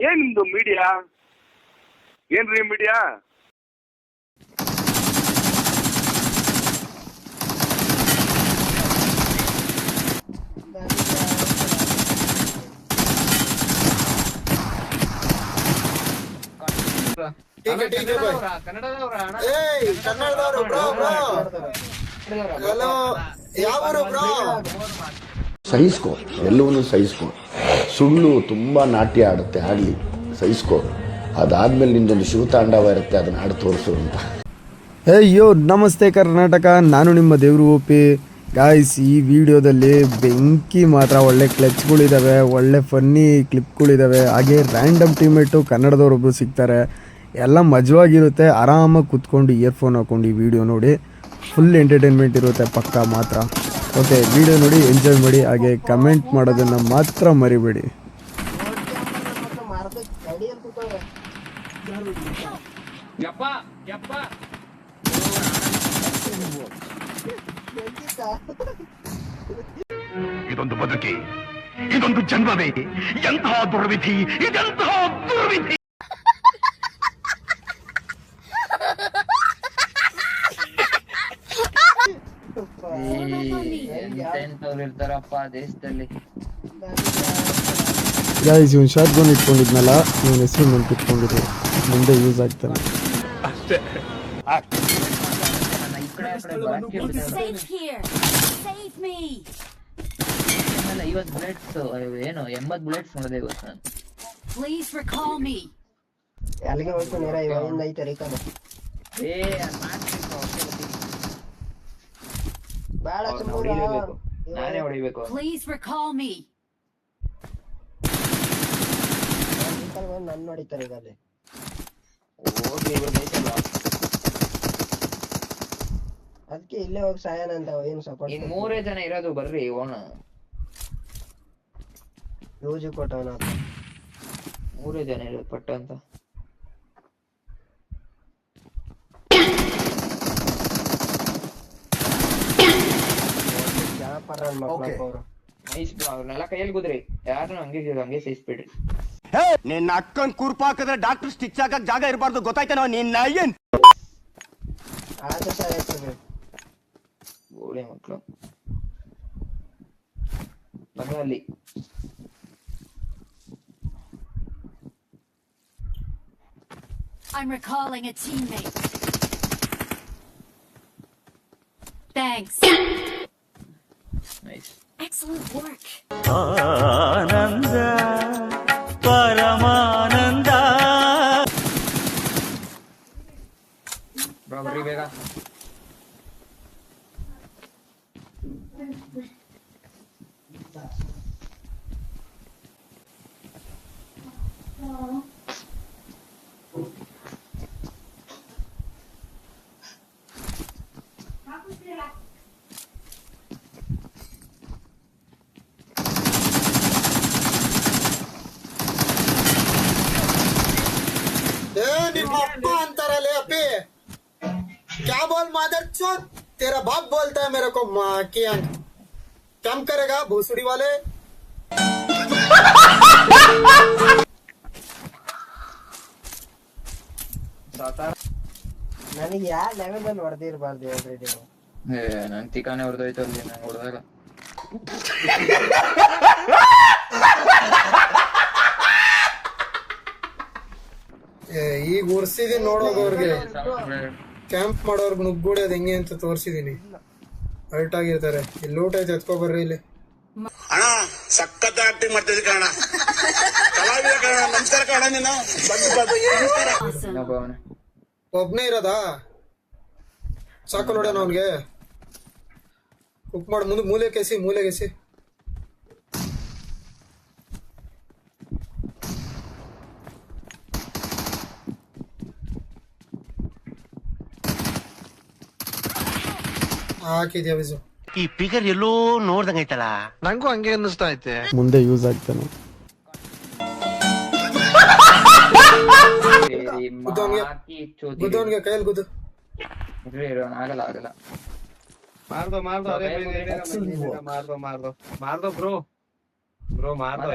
ಏನ್ ನಿಮ್ದು ಮೀಡಿಯಾ ಏನ್ರಿ ಮೀಡಿಯಾ ಟೀಕೆ ಟೀಕೆ ಬಾಯ್ ಏಯ್ ಕನ್ನಡದವರು ಬ್ರೋ ಬ್ರೋ ಹಲೋ ಯಾವ ಬ್ರೋ ಸಹಿಸ್ಕೊ ಎಲ್ಲವನ್ನೂ ಸಹಿಸ್ಕೊ ಸುಳ್ಳು ತುಂಬ ನಾಟ್ಯ ಆಡುತ್ತೆ ಆಡಲಿ ಸಹಿಸ್ಕೋ. ಅದಾದ್ಮೇಲೆ ನಿಂದೊಂದು ಶಿವತಾಂಡವ ಇರುತ್ತೆ, ಅದನ್ನ ಹಾಡು ತೋರಿಸು ಅಂತ. ಅಯ್ಯೋ, ನಮಸ್ತೆ ಕರ್ನಾಟಕ, ನಾನು ನಿಮ್ಮ ದೇವರು ಓಪಿ. ಗಾಯ್ಸ್ ಈ ವಿಡಿಯೋದಲ್ಲಿ ಬೆಂಕಿ ಮಾತ್ರ, ಒಳ್ಳೆ ಕ್ಲಚ್ಗಳಿದ್ದಾವೆ ಒಳ್ಳೆ ಫನ್ನಿ ಕ್ಲಿಪ್ಗಳಿದ್ದಾವೆ ಹಾಗೆ ರ್ಯಾಂಡಮ್ ಟೀಮೇಟು ಕನ್ನಡದವರೊಬ್ಬರು ಸಿಗ್ತಾರೆ. ಎಲ್ಲ ಮಜವಾಗಿರುತ್ತೆ, ಆರಾಮಾಗಿ ಕುತ್ಕೊಂಡು ಇಯರ್ಫೋನ್ ಹಾಕೊಂಡು ಈ ವಿಡಿಯೋ ನೋಡಿ. ಫುಲ್ ಎಂಟರ್ಟೈನ್ಮೆಂಟ್ ಇರುತ್ತೆ, ಪಕ್ಕ ಮಾತ್ರ. ಓಕೆ ವಿಡಿಯೋ ನೋಡಿ ಎಂಜಾಯ್ ಮಾಡಿ ಹಾಗೆ ಕಮೆಂಟ್ ಮಾಡೋದನ್ನು ಮಾತ್ರ ಮರಿಬೇಡಿ. ಇದೊಂದು ಬದುಕಿ ಇದೊಂದು ಜನ್ಮವೇ ಎಂತಹ ದುರ್ವಿಧಿ ಇದೆಂತಹ ದುರ್ವಿಧಿ. ಇರ್ತಾರಪ್ಪ ದೇಶದಲ್ಲಿ ಗಾಯ್ಸ್ ಇವನು ಶಾರ್ಟ್ ಗೋನ್ ಇಟ್ಕೊಂಡಿದ್ನಲ್ಲ ಇವನ ಹೆಸರು ನೆನ್ಪಿಟ್ಕೊಂಡಿದ್ರು ಮುಂದೆ ಯೂಸ್ ಆಗ್ತಾನೆ. ಬಿಟ್ಟಿಲ್ಲ ಐವತ್ತು ಬುಲೆಟ್ಸ್ ಏನು ಎಂಬತ್ ಬುಲೆಟ್ಸ್ ನೋಡಿದೆ ಇವತ್ತು ನಾನು Please recall me. ಅಲ್ಲಿಗೆ ಹೋಯ್ತು ನೇರ ಇವಾಗಿಂದ ಐತೆ ರಿಕಲ್ ಏ ನಾನೇ ಹೊಡಿಬೇಕು. ಪ್ಲೀಸ್ ರಿಕಾಲ್ ಮೀ ನನ್ನ ನೋಡಿತಾರೆ ಈಗ ಅಲ್ಲಿ ಹೋಗಿ ಇವ್ರು ಬೇಕಲ್ಲ ಅದಕ್ಕೆ ಇಲ್ಲೇ ಹೋಗಿ ಸಾಯನ ಅಂತ ಏನು ಸಪೋರ್ಟ್ ಇನ್ ಮೂರೇ ಜನ ಇರೋದು ಬರ್ರಿ ಓಣ. ಯೂಜಿ ಕೊಟ್ಟವನ ಮೂರೇ ಜನ ಇರೋದು ಪಟ್ಟ ಅಂತ. ಜಾಪರ್ ನನ್ನ ಮಕ್ಕಳು ಅವರು ನೈಸ್ ಅವ್ರನ್ನೆಲ್ಲ ಕೈಯಲ್ಲಿ ಕುದ್ರಿ ಯಾರನ್ನು ಹಂಗೆ ಹಂಗೆ ಸಹಿಸ್ಬಿಡ್ರಿ ನಿನ್ನ ಅಕ್ಕನ್ ಕುರ್ಪ ಹಾಕಿದ್ರೆ ಡಾಕ್ಟರ್ ಸ್ಟಿಚ್ ಹಾಕಕ್ ಜಾಗ ಇರಬಾರ್ದು ಗೊತ್ತಾಯ್ತೇನೋ ನಿನ್ನ ಏನ್ ಆದ್ರೆ ಸಾಯ್ತು ಗೋಳಿ ಮಕ್ಕಳು ಬಂದಲ್ಲಿ I'm recalling a teammate. Thanks. Excellent work. तेरा बाप बोलता है मेरे को माँ की अंक कम करेगा भूसुड़ी वाले ಸಾಕಾರ ನನಗೆ ಯಾವ ಲೆವೆಲ್ ಅಲ್ಲಿ ಹೊಡೆದಿರಬಾರ್ದು ಹೇಳ್ರಿ ನೀವು ಏ ನನ್ ತಿಕಾನೆ ಹೊಡೆದೋಯ್ತು ಅಲ್ಲಿ ನಂಗೆ ಹೊಡೆದಾಗ ಏ, ಈಗ ಉರ್ಸಿದೀನಿ ನೋಡೋದು ಅವ್ರಿಗೆ ಕ್ಯಾಂಪ್ ಮಾಡೋರ್ಗೆ ನುಗ್ಗೂಡೋದು ಹೆಂಗೆ ಅಂತ ತೋರಿಸಿದೀನಿ. ಅಲರ್ಟ್ ಆಗಿರ್ತಾರೆ. ಇಲ್ಲಿ ಲೂಟ್ ಐತೆ ಎತ್ಕೊ ಬರ್ರಿ ಇಲ್ಲಿ. ಅಣ್ಣ ಸಖತ್ ಆಕ್ಟಿಂಗ್ ಮಾಡ್ತಿದ್ದೆ ಕಣ ಕಲಾವಿದ ಕಣ ನಮಸ್ಕಾರ ಕಣ ನೀನು. ಒಬ್ನೇ ಇರೋದಾ? ಸಾಕು ನೋಡೋಣ ಅವನ್ಗೆ. ಕುಕ್ ಮಾಡಿ ಮುಂದೆ ಮೂಲೆ ಕೆಸಿ ಮೂಲೆ ಕೆಸಿ ಹಾಕಿದ್ಯಾ ಈ ಪಿಗರ್ ಎಲ್ಲೋ ನೋಡ್ದಂಗ ಐತಲ್ಲ? ನಂಗೂ ಹಂಗೆ ಅನ್ನಿಸ್ತಾ ಐತೆ. ಮುಂದೆ ಯೂಸ್ ಆಗ್ತಾನೆ. ಕೈಯಲ್ಲಿ ಗುದ್ದು. ಆಗಲ್ಲ ಆಗಲ್ಲ. ಮಾರ್ದೋ ಮಾರ್ದೋ ಮಾರ್ದೋ ಮಾರ್ದೋ. ಮಾರ್ದೋ ಬ್ರೋ. ಬ್ರೋ ಮಾರ್ದೋ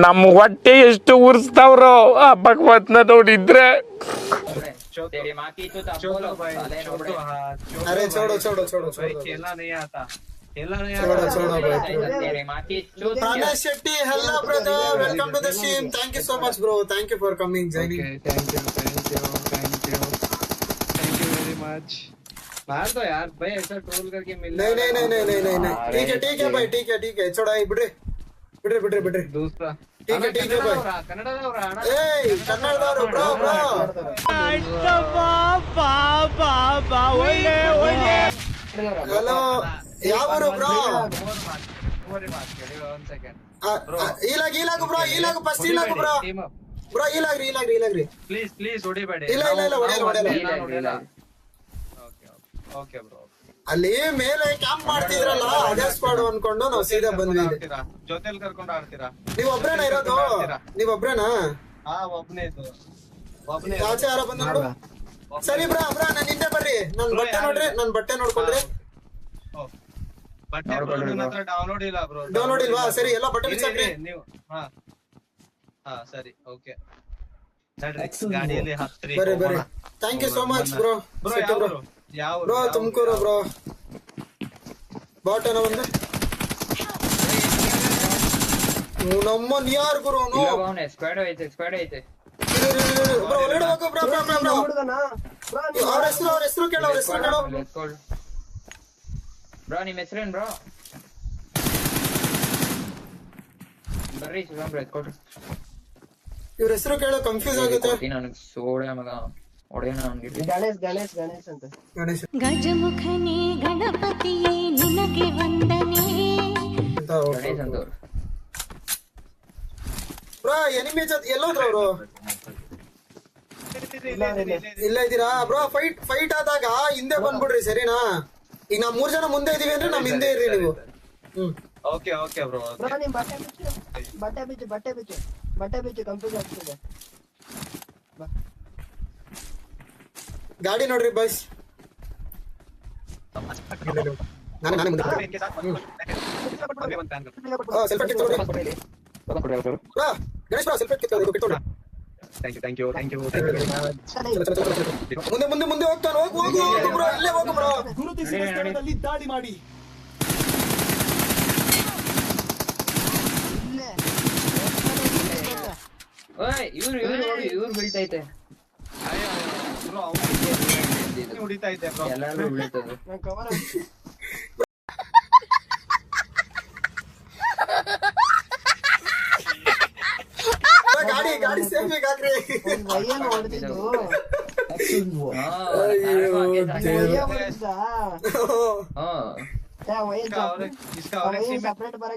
ನಮ್ ಹೊಟ್ಟೆ ಎಷ್ಟು ಉರ್ಸ್ತಾವ್ರೋ ಆ ಭಗವತ್ನ ನೋಡಿದ್ರೆ. तेरी माँ की तो भाई छोड़ो अरे छोड़ो छोड़ो छोड़ो भाई खेलना नहीं आता। ठीक है ठीक है ठीक है छोड़ा बिटरे बिटरे बिटरे दूसरा। ಹಲೋ ಯಾವ ಬ್ರೋ ಈಲಾಗ ಈಲಾಗ ಬ್ರೋ ಈಲಾಗ ಫಸ್ಟ್ ಈಲಾಗ ಬ್ರೋ ಬ್ರೋ ಈಲಾಗ್ರಿ ಈಲಾಗ್ರಿ ಈಲಾಗ್ರಿ ಪ್ಲೀಸ್ ಪ್ಲೀಸ್ ಹೊಡಿಬೇಡಿ ಇಲ್ಲ ಇಲ್ಲ ಇಲ್ಲ ಹೊಡೆಯಲ್ಲ ಹೊಡೆಯಲ್ಲ ಓಕೆ ಓಕೆ ಬ್ರೋ ಅಲ್ಲಿ ಮೇಲೆ ಕ್ಯಾಂಪ್ ಮಾಡ್ತಿದ್ರಲ್ಲ ಅದೇ ಸ್ಕ್ವಾಡ್ ಅನ್ಕೊಂಡು ನಾವು ಸೀದಾ ಬಂದ್ವಿ ಜೊತೆಲ್ ಕರ್ಕೊಂಡು ಆಡ್ತೀರಾ? ನೀವ್ ಒಬ್ರೇನಾ ಇರೋದು? ನೀವ್ ಒಬ್ರೇನಾ? ಹಾ ಒಬ್ನೇ ಇದು ಒಬ್ನೇ ಆಚೆ ಯಾರೋ ಬಂದ ನೋಡು. ಸರಿ ಬ್ರಾ ಬ್ರಾ ನನ್ ಹಿಂದೆ ಬರ್ರಿ. ನನ್ ಬಟ್ಟೆ ನೋಡ್ರಿ ನನ್ ಬಟ್ಟೆ ನೋಡ್ಕೊಂಡ್ರಿ. ಓ. ಬಟ್ಟೆ ಡೌನ್ಲೋಡ್ ಇಲ್ಲ ಬ್ರೋ. ಡೌನ್ಲೋಡ್ ಇಲ್ವಾ? ಸರಿ ಎಲ್ಲ ಬಟ್ಟೆ ಬಿಚ್ಚಾಕ್ರಿ. ನೀವು. ಹಾ. ಹಾ ಸರಿ ಓಕೆ. ಗಾಡಿಯಲ್ಲಿ ಹತ್ರಿ ಬರ್ರಿ ಬರ್ರಿ. Thank you so much bro. Bro bro Tumakuru bro. ಬಾಟನ ಒಂದು ನಮ್ಮ ನಿಯಾರ್ ಗುರು ಅವನು. ಸ್ಕ್ವಾಡ್ ಐತೆ ಸ್ಕ್ವಾಡ್ ಐತೆ ಬ್ರೋ ಒಳಗಡೆ ಹೋಗು ಬ್ರೋ ಬ್ರೋ ಬ್ರೋ ಬ್ರೋ. ಅವ್ರ ಹೆಸರು ಅವ್ರ ಹೆಸರು ಕೇಳು ಅವ್ರ ಹೆಸರು ಕೇಳು. ಬ್ರೋ ನಿಮ್ಮ ಹೆಸರೇನ್ ಬ್ರೋ? ಬರ್ರಿ ಶಿವರಾಮ್ ಬ್ರೋ ಎತ್ಕೊಳ್ರಿ. ಇವ್ರ ಹೆಸರು ಕೇಳು ಕನ್ಫ್ಯೂಸ್ ಆಗುತ್ತೆ. ನನಗೆ ಸೋಳೆ ಮಗ. ಹೊಡೆಯೋಣ ಅವ್ನಿಗೆ ಗಣೇಶ್ ಗಜಮುಖನೇ ಗಣಪತಿಯೇ ನಿನಗೆ ವಂದನೆ. ಅಂತ ಗಣೇಶ್ ಬ್ರೋ ಎನಿಮಿ ಜೊತೆ ಎಲ್ಲೋದ್ರು ಅವರು? ಇಲ್ಲ ಇದ್ದೀರಾ? ಬ್ರೋ ಫೈಟ್ ಫೈಟ್ ಆದಾಗ ಹಿಂದೆ ಬಂದ್ಬಿಡ್ರಿ ಸರಿನಾ? ಈಗ ನಾವ್ ಮೂರ್ ಜನ ಮುಂದೆ ಇದೀವಿ ಅಂದ್ರೆ ನಮ್ ಹಿಂದೆ ಇರ್ರಿ ನೀವು. ಹ್ಮ್. ಓಕೆ ಓಕೆ ಬ್ರೋ ಬಟ್ಟೆ ಬಿಚ್ಚು. ಬಟ್ಟೆ ಬಿಚ್ಚು ಬಟ್ಟೆ ಬಿಚ್ಚು. ಕಂಪ್ಯೂಟರ್ ಆಗ್ತಿದೆ. ಗಾಡಿ ನೋಡ್ರಿ ಬಸ್ ನಾನು ನಾನು ಮುಂದೆ ಸೆಲ್ಫಿ ಕಿತ್ತೋಡ್ರಿ ಬ್ರೋ ಗಣೇಶ್ ಬ್ರೋ ಸೆಲ್ಫಿ ಕಿತ್ತೋಡ್ರಿ ಕಿತ್ತೋಡ್ರಿ thank you thank you thank you ಮುಂದೆ ಮುಂದೆ ಮುಂದೆ ಹೋಗ್ತಾನೆ ಹೋಗು ಹೋಗು ಹೋಗು ಬ್ರೋ ಇಲ್ಲೇ ಹೋಗು ಮಾಡಿ ಓಯ್ ಇವ್ರು ಇವ್ರು ನೋಡಿ ಇವ್ರು ಬೀಳ್ತೈತೆ ಬ್ರೋ ಹೊಡಿತಾ ಇದ್ದೆ ಬ್ರೋ ಗಾಡಿ ಗಾಡಿ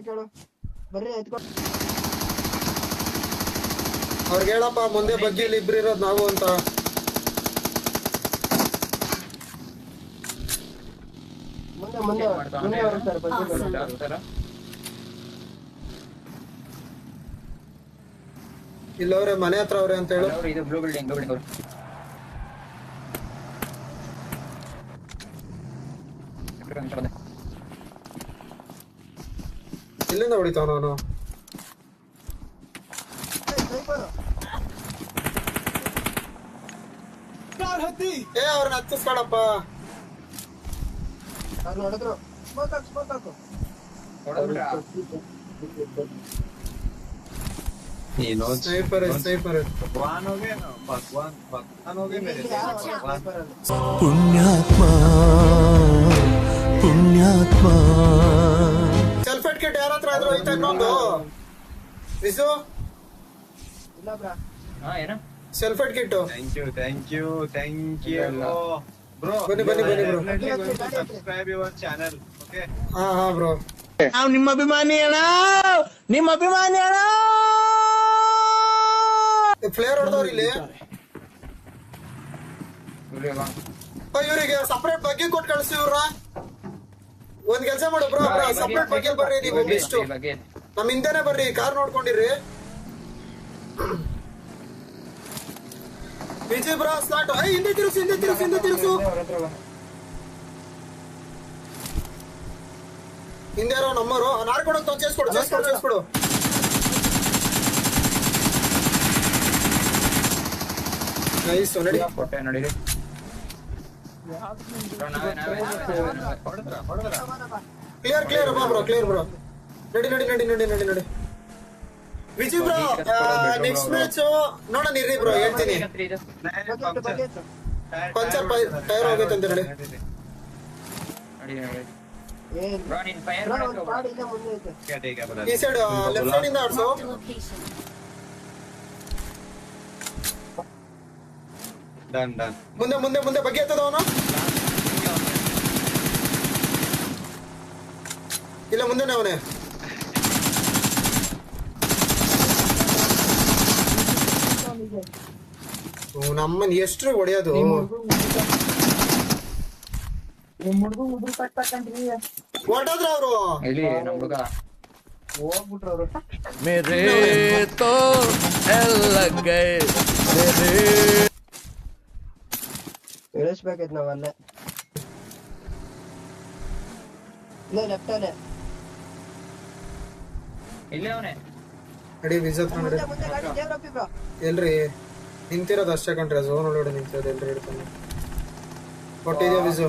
ಹೇಳು ಬರ್ರಿ ಅವ್ರಿಗೆ ಹೇಳಪ್ಪ ಮುಂದೆ ಬಗ್ಗಿಲಿ ಇಬ್ರು ಇರೋದು ನಾವು ಅಂತ. ಮುಂದೆ ಬಗ್ಗೆ ಇಲ್ಲವ್ರೆ ಮನೆ ಹತ್ರ ಅವ್ರೆ ಅಂತ ಹೇಳು. ಇದು ಬ್ಲೂ ಬಿಲ್ಡಿಂಗ್ ಬ್ಲೂ ಬಿಲ್ಡಿಂಗ್ ಇಲ್ಲಿಂದ ಹೊಡಿತಾವ ಅವನು ಸ್ನೈಪರ್ ಏ ಅವ್ರನ್ನ ಹತ್ತಿಸ್ಕೊಳಪ್ಪ ಅವ್ರು ಹೊಡೆದ್ರು. ಸ್ಮೋಕ್ ಹಾಕು ಸ್ಮೋಕ್ ಹಾಕು ನೀನು ಸ್ನೈಪರ್ ಸ್ನೈಪರ್ ಭಗವಾನ್ ಹೋಗೆ ಭಗವಾನ್ ಭಗವಾನ್ ಹೋಗೇ ಮೇರೆ ಅಲ್ಲಿ? ಪುಣ್ಯಾತ್ಮ ಪುಣ್ಯಾತ್ಮ. ಸೆಲ್ಫ್ ಕಿಟ್ ಯಾರ ಹತ್ರ ಆದ್ರೂ ಐತೆ ಇನ್ನೊಂದು ವಿಸು? ಇಲ್ಲ ಬ್ರಾ. ಹಾ ಏನ? Self kit thank you thank you thank you ಬನ್ನಿ, ಬನ್ನಿ, ಬನ್ನಿ, ಹಾ ಹಾ ಬ್ರೋ ನಾವು ನಿಮ್ಮ ಅಭಿಮಾನಿ ಅಣ್ಣ! ನಿಮ್ಮ ಅಭಿಮಾನಿ ಅಣ್ಣ! ಫ್ಲೇರ್ ಹೊಡೆದವ್ರು ಇಲ್ಲಿ. ಇವ್ರಿಗೆ ಸಪ್ರೇಟ್ ಬಗ್ಗೆ ಕೊಟ್ಟು ಕಳಿಸಿ ಇವ್ರ ಒಂದ್ ಕೆಲಸ ಮಾಡು ಬ್ರೋ ಸಪ್ರೇಟ್ ಬಗ್ಗೆ ಬರ್ರಿ ನೀವು ಬೆಸ್ಟ್ ನಮ್ ಹಿಂದೆನೆ ಬರ್ರಿ ಕಾರ್ ನೋಡ್ಕೊಂಡಿರಿ ಬಿಜಿ ಬ್ರಾಸ್ ಲಾಟು ಏ ಹಿಂದೆ ತಿರುಗಿಸು ಹಿಂದೆ ತಿರುಗಿಸು ಹಿಂದೆ ತಿರುಗಿಸು ಹಿಂದೆ ಯಾರೋ ನಮ್ಮರು ನಾರ್ಕೊಡೋದು ತೊಂದು చేసుకోడు చేసుకోడు చేసుకోడు ನೈಸ್ ನೋಡಿ ಫೋಟೋ ನೋಡಿ clear clear bro clear bro ನಡಿ ನಡಿ ನಡಿ ನಡಿ ನಡಿ ನಡಿ ವಿಜಯ್ ಬ್ರೋ ನೆಕ್ಸ್ಟ್ ಮ್ಯಾಚ್ ನೋಡೋಣ ಇರ್ರಿ ಬ್ರೋ ಹೇಳ್ತೀನಿ. ಪಂಚರ್ ಟೈರ್ ಹೋಗೈತೆ ಅಂತ ಐತೆ ಈ ಸೈಡ್ ಲೆಫ್ಟ್ ಸೈಡ್ ಇಂದ ಆಡ್ಸು. ಮುಂದೆ ಮುಂದೆ ಮುಂದೆ ಬಗ್ಗೆ ಎತ್ತದ ಅವನು? ಇಲ್ಲ ಮುಂದೆನೆ ಅವನೇ. ನಮ್ಮನ್ ಎಷ್ಟು ಹೊಡೆಯೋದು. ಹೊರಟೋದ್ರ ಅವರು. ನಾವಲ್ಲೇ. ಇಲ್ಲೇ ಲೆಫ್ಟ್ ಅಲ್ಲೇ. ಇಲ್ಲೇ ಅವನೇ. ನಡಿ ಗಾಡಿ ಎಲ್ರಿ. ನಿಂತಿರೋದು ಅಷ್ಟೇ ಕಂಡ್ರೆ ಝೋನ್ ಒಳಗಡೆ ನಿಂತಿರೋದು ಎಲ್ಲರೂ ಹಿಡ್ಕೊಂಡು. ಕೊಟ್ಟಿದ್ಯಾ ಬಿಸು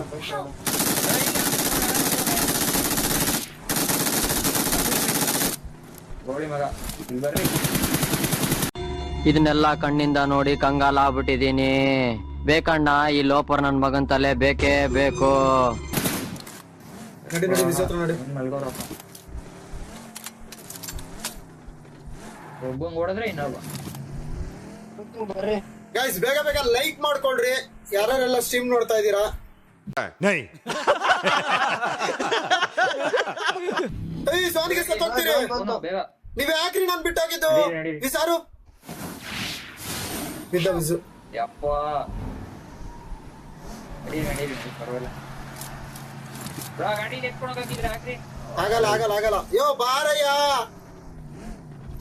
ಇದನ್ನೆಲ್ಲ ಕಣ್ಣಿಂದ ನೋಡಿ ಕಂಗಾಲ ಆಗ್ಬಿಟ್ಟಿದೀನಿ. ಬೇಕಣ್ಣ ಈ ಲೋಪರ್ ನನ್ ಮಗನ್ ತಲೆ ಬೇಕೇ ಬೇಕು. ನಡಿ ನಡಿ ಹತ್ರ ಒಬ್ಬಂಗ್ ಹೊಡೆದ್ರೆ ಇನ್ನೊಬ್ಬ. ಗೈಸ್ ಬೇಗ ಬೇಗ ಲೈಕ್ ಮಾಡ್ಕೊಳ್ರಿ. ಯಾರೆಲ್ಲ ಸ್ಟ್ರೀಮ್ ನೋಡ್ತಾ ಇದ್ದೀರಾ? ಏಯ್ ಸೋನಿಗೆ ಸತ್ತೋಗ್ತೀರಿ ನೀವ್ ಯಾಕ್ರಿ ನಾನ್ ಬಿಟ್ಟಾಗಿದ್ದು. ವಿಸಾರು? ಬಿದ್ದ ವಿಸು. ಯಪ್ಪ. ಆಗಲ್ಲ ಆಗಲ್ಲ ಆಗಲ್ಲ. ಯೋ ಬಾರಯ್ಯ.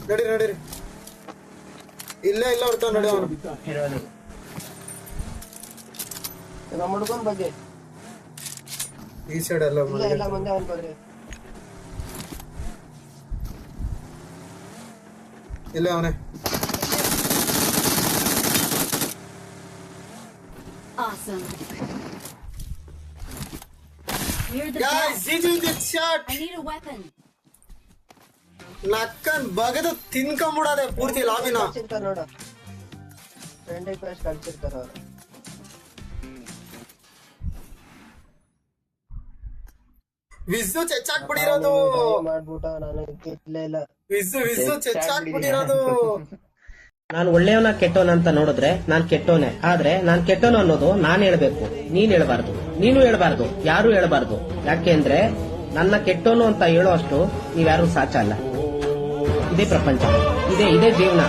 ನಡಿ ನಡೀರಿ. ಇಲ್ಲೇ ಇಲ್ಲ ಹೊಡ್ತಾವ ನೋಡಿ ಅವನು ನಮ್ಮ ಬಗ್ಗೆ ಈ ಸೈಡ್ ಎಲ್ಲ ಅವ್ನ್ ಬರ್ರಿ ಇಲ್ಲ ಅವನೇ Awesome. You're the Guys, best. GG this shot. I need a weapon. ನಕ್ಕನ್ ಬಗದು ತಿನ್ಕೊಂಬಿಡದೆ ಪೂರ್ತಿ ಲಾಬಿನ. ನೋಡು. ಫ್ರೆಂಡ್ ರಿಕ್ವೆಸ್ಟ್ ಕಳ್ಸಿರ್ತಾರ ಅವ್ರು. ಮಾಡ್ಬಿಟ್ಟ ನಾನು ಇಲ್ಲ. ಚೆಚ್ಚಾಕ್ಬಿಟ್ಟಿರೋದು. ಒಳ್ಳೆಯವನ ಕೆಟ್ಟವನ ಅಂತ ನೋಡಿದ್ರೆ ನಾನ್ ಕೆಟ್ಟವನೇ. ಆದ್ರೆ ನಾನ್ ಕೆಟ್ಟವನು ಅನ್ನೋದು ನಾನ್ ಹೇಳ್ಬೇಕು. ನೀನ್ ಹೇಳ್ಬಾರ್ದು. ನೀನು ಹೇಳ್ಬಾರ್ದು. ಯಾರು ಹೇಳ್ಬಾರ್ದು. ಯಾಕೆ ಅಂದ್ರೆ ನನ್ನ ಕೆಟ್ಟೋನು ಅಂತ ಹೇಳೋ ಅಷ್ಟು ನೀವ್ಯಾರು ಸಾಚ ಅಲ್ಲ. ಇದೇ ಪ್ರಪಂಚ. ಇದೇ ಇದೇ ಜೀವನ.